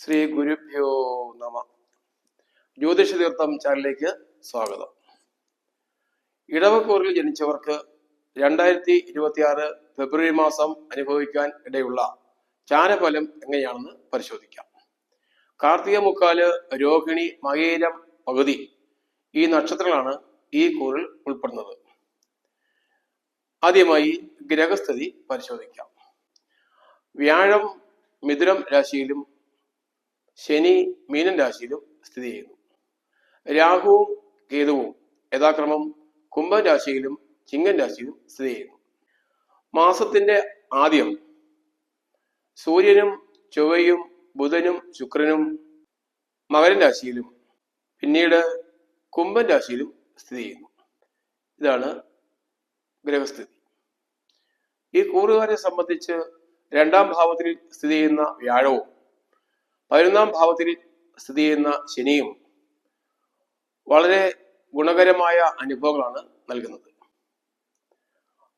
ശ്രീ ഗുരുഭ്യോ നമ. ജ്യോതിഷ തീർത്ഥം ചാനലിലേക്ക് സ്വാഗതം. ഇടവക്കൂറിൽ ജനിച്ചവർക്ക് രണ്ടായിരത്തി ഇരുപത്തി ആറ് ഫെബ്രുവരി മാസം അനുഭവിക്കാൻ ഇടയുള്ള ചാരഫലം എങ്ങനെയാണെന്ന് പരിശോധിക്കാം. കാർത്തിക മുക്കാൽ രോഹിണി മകേരം പകുതി ഈ നക്ഷത്രങ്ങളാണ് ഈ കൂറിൽ ഉൾപ്പെടുന്നത്. ആദ്യമായി ഗ്രഹസ്ഥിതി പരിശോധിക്കാം. വ്യാഴം മിഥുനം രാശിയിലും ശനി മീനൻ രാശിയിലും സ്ഥിതി ചെയ്യുന്നു. രാഹുവും കേതുവും യഥാക്രമം കുംഭരാശിയിലും ചിങ്ങൻ രാശിയിലും സ്ഥിതി ചെയ്യുന്നു. മാസത്തിന്റെ ആദ്യം സൂര്യനും ചൊവ്വയും ബുധനും ശുക്രനും മകരൻ രാശിയിലും പിന്നീട് കുംഭൻ രാശിയിലും സ്ഥിതി ചെയ്യുന്നു. ഇതാണ് ഗ്രഹസ്ഥിതി. ഈ കൂറുകാരെ സംബന്ധിച്ച് രണ്ടാം ഭാവത്തിൽ സ്ഥിതി ചെയ്യുന്ന വ്യാഴവും പതിനൊന്നാം ഭാവത്തിൽ സ്ഥിതി ചെയ്യുന്ന ശനിയും വളരെ ഗുണകരമായ അനുഭവങ്ങളാണ് നൽകുന്നത്.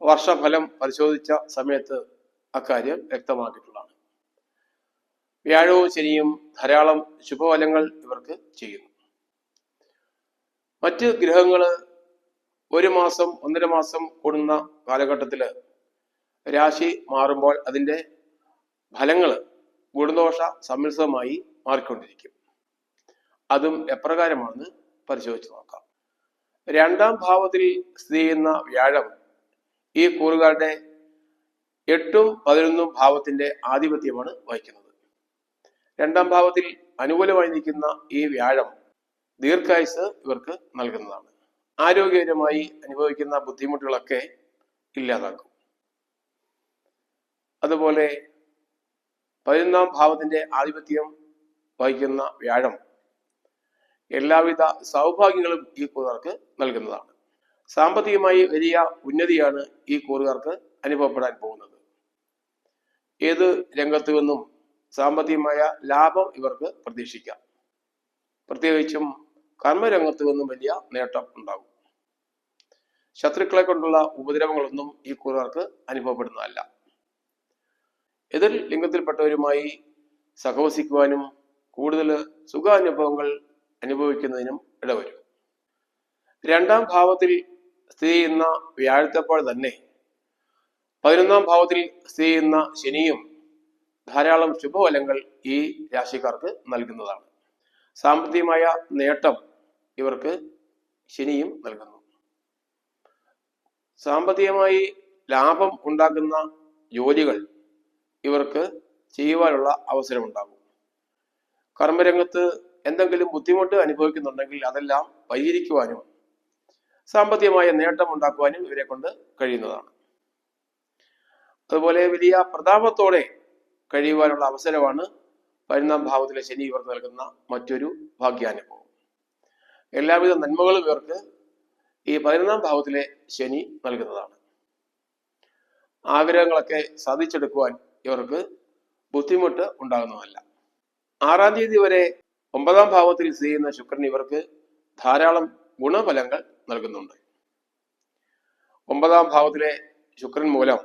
വർഷഫലം പരിശോധിച്ച സമയത്ത് അക്കാര്യം വ്യക്തമാക്കിയിട്ടുള്ളതാണ്. വ്യാഴവും ശനിയും ധാരാളം ശുഭഫലങ്ങൾ ഇവർക്ക് ചെയ്യുന്നു. മറ്റ് ഗ്രഹങ്ങൾ ഒരു മാസം ഒന്നര മാസം കൂടുന്ന കാലഘട്ടത്തിൽ രാശി മാറുമ്പോൾ അതിന്റെ ഫലങ്ങൾ ഗുണദോഷ സമ്മിശ്രമായി മാറിക്കൊണ്ടിരിക്കും. അതും എപ്രകാരമാണെന്ന് പരിശോധിച്ച് നോക്കാം. രണ്ടാം ഭാവത്തിൽ സ്ഥിതി ചെയ്യുന്ന വ്യാഴം ഈ കൂറുകാരുടെ എട്ടും പതിനൊന്നും ഭാവത്തിന്റെ ആധിപത്യമാണ് വഹിക്കുന്നത്. രണ്ടാം ഭാവത്തിൽ അനുകൂലമായി നിൽക്കുന്ന ഈ വ്യാഴം ദീർഘായുസ് ഇവർക്ക് നൽകുന്നതാണ്. ആരോഗ്യകരമായി അനുഭവിക്കുന്ന ബുദ്ധിമുട്ടുകളൊക്കെ ഇല്ലാതാക്കും. അതുപോലെ പതിനൊന്നാം ഭാവത്തിന്റെ ആധിപത്യം വഹിക്കുന്ന വ്യാഴം എല്ലാവിധ സൗഭാഗ്യങ്ങളും ഈ കൂറുകാർക്ക് നൽകുന്നതാണ്. സാമ്പത്തികമായി വലിയ ഉന്നതിയാണ് ഈ കൂറുകാർക്ക് അനുഭവപ്പെടാൻ പോകുന്നത്. ഏത് രംഗത്തു നിന്നും സാമ്പത്തികമായ ലാഭം ഇവർക്ക് പ്രതീക്ഷിക്കാം. പ്രത്യേകിച്ചും കർമ്മരംഗത്തു നിന്നും വലിയ നേട്ടം ഉണ്ടാകും. ശത്രുക്കളെ കൊണ്ടുള്ള ഉപദ്രവങ്ങളൊന്നും ഈ കൂറുകാർക്ക് അനുഭവപ്പെടുന്നതല്ല. എതിർ ലിംഗത്തിൽപ്പെട്ടവരുമായി സഹവസിക്കുവാനും കൂടുതൽ സുഖാനുഭവങ്ങൾ അനുഭവിക്കുന്നതിനും ഇടവരും. രണ്ടാം ഭാവത്തിൽ സ്ഥിതി ചെയ്യുന്ന വ്യാഴത്തെപ്പോൾ തന്നെ പതിനൊന്നാം ഭാവത്തിൽ സ്ഥിതി ചെയ്യുന്ന ശനിയും ധാരാളം ശുഭഫലങ്ങൾ ഈ രാശിക്കാർക്ക് നൽകുന്നതാണ്. സാമ്പത്തികമായ നേട്ടം ഇവർക്ക് ശനിയും നൽകുന്നു. സാമ്പത്തികമായി ലാഭം ഉണ്ടാക്കുന്ന ജോലികൾ ഇവർക്ക് ചെയ്യുവാനുള്ള അവസരമുണ്ടാകും. കർമ്മരംഗത്ത് എന്തെങ്കിലും ബുദ്ധിമുട്ട് അനുഭവിക്കുന്നുണ്ടെങ്കിൽ അതെല്ലാം പരിഹരിക്കുവാനും സാമ്പത്തികമായ നേട്ടം ഉണ്ടാക്കുവാനും ഇവരെ കൊണ്ട് കഴിയുന്നതാണ്. അതുപോലെ വലിയ പ്രതാപത്തോടെ കഴിയുവാനുള്ള അവസരമാണ് പതിനൊന്നാം ഭാവത്തിലെ ശനി ഇവർക്ക് നൽകുന്ന മറ്റൊരു ഭാഗ്യാനുഭവം. എല്ലാവിധ നന്മകളും ഇവർക്ക് ഈ പതിനൊന്നാം ഭാവത്തിലെ ശനി നൽകുന്നതാണ്. ആഗ്രഹങ്ങളൊക്കെ സാധിച്ചെടുക്കുവാൻ ഇവർക്ക് ബുദ്ധിമുട്ട് ഉണ്ടാകുന്നതല്ല. ആറാം തീയതി വരെ ഒമ്പതാം ഭാവത്തിൽ സ്ഥിതി ചെയ്യുന്ന ശുക്രൻ ഇവർക്ക് ധാരാളം ഗുണഫലങ്ങൾ നൽകുന്നുണ്ട്. ഒമ്പതാം ഭാവത്തിലെ ശുക്രൻ മൂലം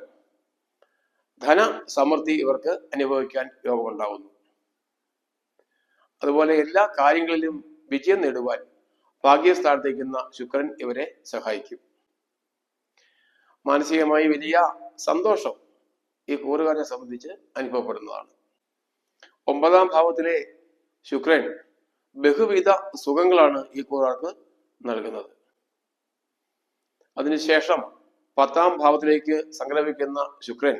ധന സമൃദ്ധി ഇവർക്ക് അനുഭവിക്കാൻ യോഗമുണ്ടാകുന്നു. അതുപോലെ എല്ലാ കാര്യങ്ങളിലും വിജയം നേടുവാൻ ഭാഗ്യസ്ഥാനത്തേക്കുന്ന ശുക്രൻ ഇവരെ സഹായിക്കും. മാനസികമായി വലിയ സന്തോഷം ഈ കൂറുകാരനെ സംബന്ധിച്ച് അനുഭവപ്പെടുന്നതാണ്. ഒമ്പതാം ഭാവത്തിലെ ശുക്രൻ ബഹുവിധ സുഖങ്ങളാണ് ഈ കൂറുകാർക്ക് നൽകുന്നത്. അതിനുശേഷം പത്താം ഭാവത്തിലേക്ക് സംക്രമിക്കുന്ന ശുക്രൻ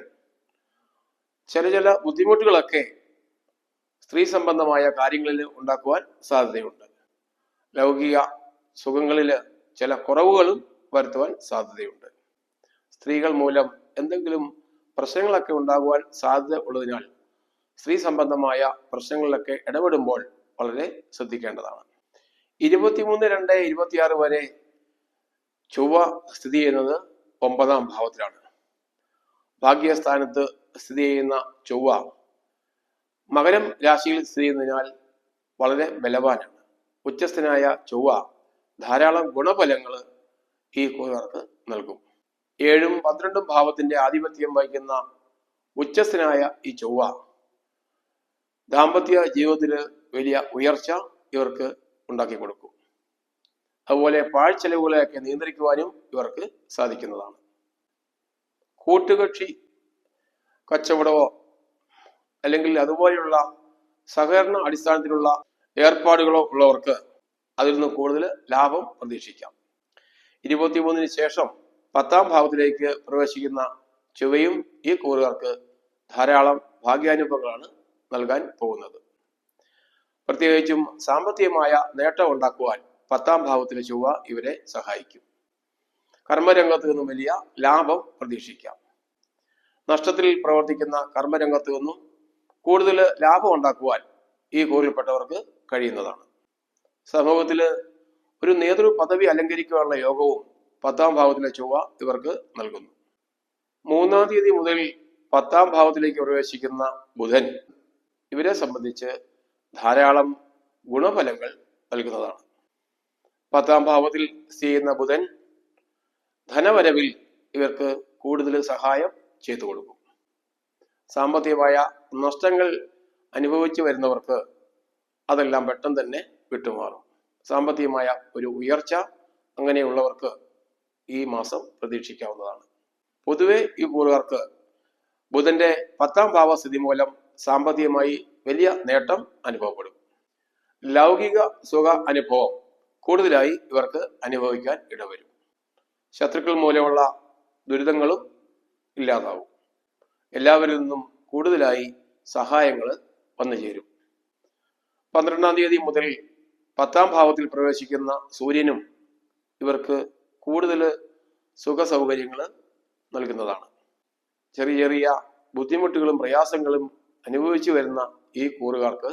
ചില ചില ബുദ്ധിമുട്ടുകളൊക്കെ സ്ത്രീ സംബന്ധമായ കാര്യങ്ങളിൽ ഉണ്ടാക്കുവാൻ സാധ്യതയുണ്ട്. ലൗകിക സുഖങ്ങളിൽ ചില കുറവുകളും വരുത്തുവാൻ സാധ്യതയുണ്ട്. സ്ത്രീകൾ മൂലം എന്തെങ്കിലും പ്രശ്നങ്ങളൊക്കെ ഉണ്ടാകുവാൻ സാധ്യത ഉള്ളതിനാൽ സ്ത്രീ സംബന്ധമായ പ്രശ്നങ്ങളിലൊക്കെ ഇടപെടുമ്പോൾ വളരെ ശ്രദ്ധിക്കേണ്ടതാണ്. ഇരുപത്തിമൂന്ന് രണ്ട് ഇരുപത്തിയാറ് വരെ ചൊവ്വ സ്ഥിതി ചെയ്യുന്നത് ഒമ്പതാം ഭാവത്തിലാണ്. ഭാഗ്യസ്ഥാനത്ത് സ്ഥിതി ചെയ്യുന്ന ചൊവ്വ മകരം രാശിയിൽ സ്ഥിതി ചെയ്യുന്നതിനാൽ വളരെ ബലവാനാണ്. ഉച്ചസ്ഥനായ ചൊവ്വ ധാരാളം ഗുണഫലങ്ങൾ ഈ കൂറുകാർക്ക് നൽകും. ഏഴും പന്ത്രണ്ടും ഭാവത്തിന്റെ ആധിപത്യം വഹിക്കുന്ന ഉച്ചസ്ഥനായ ഈ ചൊവ്വ. ദാമ്പത്യ ജീവിതത്തിൽ വലിയ ഉയർച്ച ഇവർക്ക് ഉണ്ടാക്കി കൊടുക്കും. അതുപോലെ പാഴ്ചെലവുകളെയൊക്കെ നിയന്ത്രിക്കുവാനും ഇവർക്ക് സാധിക്കുന്നതാണ്. കൂട്ടുകക്ഷി കച്ചവടമോ അല്ലെങ്കിൽ അതുപോലെയുള്ള സഹകരണ അടിസ്ഥാനത്തിലുള്ള ഏർപ്പാടുകളോ ഉള്ളവർക്ക് അതിൽ നിന്ന് കൂടുതൽ ലാഭം പ്രതീക്ഷിക്കാം. ഇരുപത്തിമൂന്നിന് ശേഷം പത്താം ഭാവത്തിലേക്ക് പ്രവേശിക്കുന്ന ചൊവ്വയും ഈ കൂറുകാർക്ക് ധാരാളം ഭാഗ്യാനുഭവങ്ങളാണ് നൽകാൻ പോകുന്നത്. പ്രത്യേകിച്ചും സാമ്പത്തികമായ നേട്ടം ഉണ്ടാക്കുവാൻ പത്താം ഭാവത്തിലെ ചൊവ്വ ഇവരെ സഹായിക്കും. കർമ്മരംഗത്ത് നിന്നും വലിയ ലാഭം പ്രതീക്ഷിക്കാം. നഷ്ടത്തിൽ പ്രവർത്തിക്കുന്ന കർമ്മരംഗത്ത് നിന്നും കൂടുതൽ ലാഭം ഉണ്ടാക്കുവാൻ ഈ കൂറിൽപ്പെട്ടവർക്ക് കഴിയുന്നതാണ്. സമൂഹത്തിൽ ഒരു നേതൃ പദവി അലങ്കരിക്കാനുള്ള യോഗവും പത്താം ഭാവത്തിലെ ചൊവ്വ ഇവർക്ക് നൽകുന്നു. മൂന്നാം തീയതി മുതൽ പത്താം ഭാവത്തിലേക്ക് പ്രവേശിക്കുന്ന ബുധൻ ഇവരെ സംബന്ധിച്ച് ധാരാളം ഗുണഫലങ്ങൾ നൽകുന്നതാണ്. പത്താം ഭാവത്തിൽ സ്ഥിതി ചെയ്യുന്ന ബുധൻ ധനവരവിൽ ഇവർക്ക് കൂടുതൽ സഹായം ചെയ്തു കൊടുക്കും. സാമ്പത്തികമായ നഷ്ടങ്ങൾ അനുഭവിച്ചു വരുന്നവർക്ക് അതെല്ലാം പെട്ടെന്ന് തന്നെ വിട്ടുമാറും. സാമ്പത്തികമായ ഒരു ഉയർച്ച അങ്ങനെയുള്ളവർക്ക് ഈ മാസം പ്രതീക്ഷിക്കാവുന്നതാണ്. പൊതുവെ ഈ കൂറുകാർക്ക് ബുധന്റെ പത്താം ഭാവസ്ഥിതി മൂലം സാമ്പത്തികമായി വലിയ നേട്ടം അനുഭവപ്പെടും. ലൗകിക സുഖ അനുഭവം കൂടുതലായി ഇവർക്ക് അനുഭവിക്കാൻ ഇടവരും. ശത്രുക്കൾ മൂലമുള്ള ദുരിതങ്ങളും ഇല്ലാതാവും. എല്ലാവരിൽ നിന്നും കൂടുതലായി സഹായങ്ങൾ വന്നു ചേരും. പന്ത്രണ്ടാം തീയതി മുതൽ പത്താം ഭാവത്തിൽ പ്രവേശിക്കുന്ന സൂര്യനും ഇവർക്ക് കൂടുതൽ സുഖ സൗകര്യങ്ങൾ നൽകുന്നതാണ്. ചെറിയ ചെറിയ ബുദ്ധിമുട്ടുകളും പ്രയാസങ്ങളും അനുഭവിച്ചു വരുന്ന ഈ കൂറുകാർക്ക്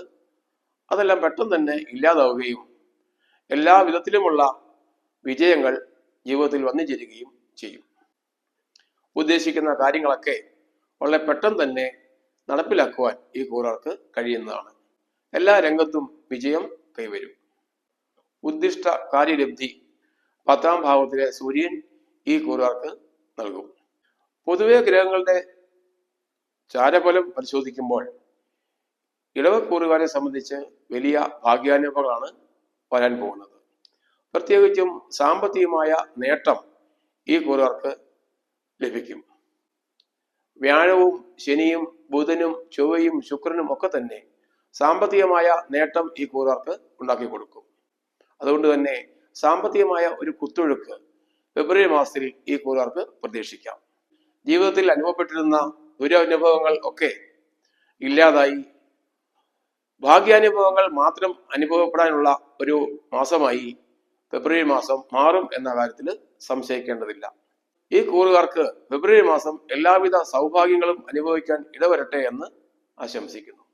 അതെല്ലാം പെട്ടെന്ന് തന്നെ ഇല്ലാതാവുകയും എല്ലാ വിധത്തിലുമുള്ള വിജയങ്ങൾ ജീവിതത്തിൽ വന്നു ചേരുകയും ചെയ്യും. ഉദ്ദേശിക്കുന്ന കാര്യങ്ങളൊക്കെ വളരെ പെട്ടെന്ന് തന്നെ നടപ്പിലാക്കുവാൻ ഈ കൂറുകാർക്ക് കഴിയുന്നതാണ്. എല്ലാ രംഗത്തും വിജയം കൈവരും. ഉദ്ദിഷ്ട കാര്യലബ്ധി പത്താം ഭാവത്തിലെ സൂര്യൻ ഈ കൂറുകാർക്ക് നൽകും. പൊതുവെ ഗ്രഹങ്ങളുടെ ചാരഫലം പരിശോധിക്കുമ്പോൾ ഇടവക്കൂറുകാരെ സംബന്ധിച്ച് വലിയ ഭാഗ്യാനുഭവങ്ങളാണ് വരാൻ പോകുന്നത്. പ്രത്യേകിച്ചും സാമ്പത്തികമായ നേട്ടം ഈ കൂറുകാർക്ക് ലഭിക്കും. വ്യാഴവും ശനിയും ബുധനും ചൊവ്വയും ശുക്രനും ഒക്കെ തന്നെ സാമ്പത്തികമായ നേട്ടം ഈ കൂറുകാർക്ക് ഉണ്ടാക്കി കൊടുക്കും അതുകൊണ്ട് തന്നെ സാമ്പത്തികമായ ഒരു കുത്തൊഴുക്ക് ഫെബ്രുവരി മാസത്തിൽ ഈ കൂറുകാർക്ക് പ്രതീക്ഷിക്കാം. ജീവിതത്തിൽ അനുഭവപ്പെട്ടിരുന്ന ദുരനുഭവങ്ങൾ ഒക്കെ ഇല്ലാതായി. ഭാഗ്യാനുഭവങ്ങൾ മാത്രം അനുഭവപ്പെടാനുള്ള ഒരു മാസമായി ഫെബ്രുവരി മാസം മാറും എന്ന കാര്യത്തിൽ സംശയിക്കേണ്ടതില്ല. ഈ കൂറുകാർക്ക് ഫെബ്രുവരി മാസം എല്ലാവിധ സൗഭാഗ്യങ്ങളും അനുഭവിക്കാൻ ഇടവരട്ടെ എന്ന് ആശംസിക്കുന്നു.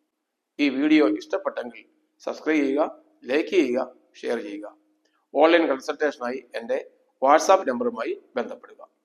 ഈ വീഡിയോ ഇഷ്ടപ്പെട്ടെങ്കിൽ സബ്സ്ക്രൈബ് ചെയ്യുക ലൈക്ക് ചെയ്യുക ഷെയർ ചെയ്യുക. ഓൺലൈൻ കൺസൾട്ടേഷനായി എന്റെ വാട്സാപ്പ് നമ്പറുമായി ബന്ധപ്പെടുക.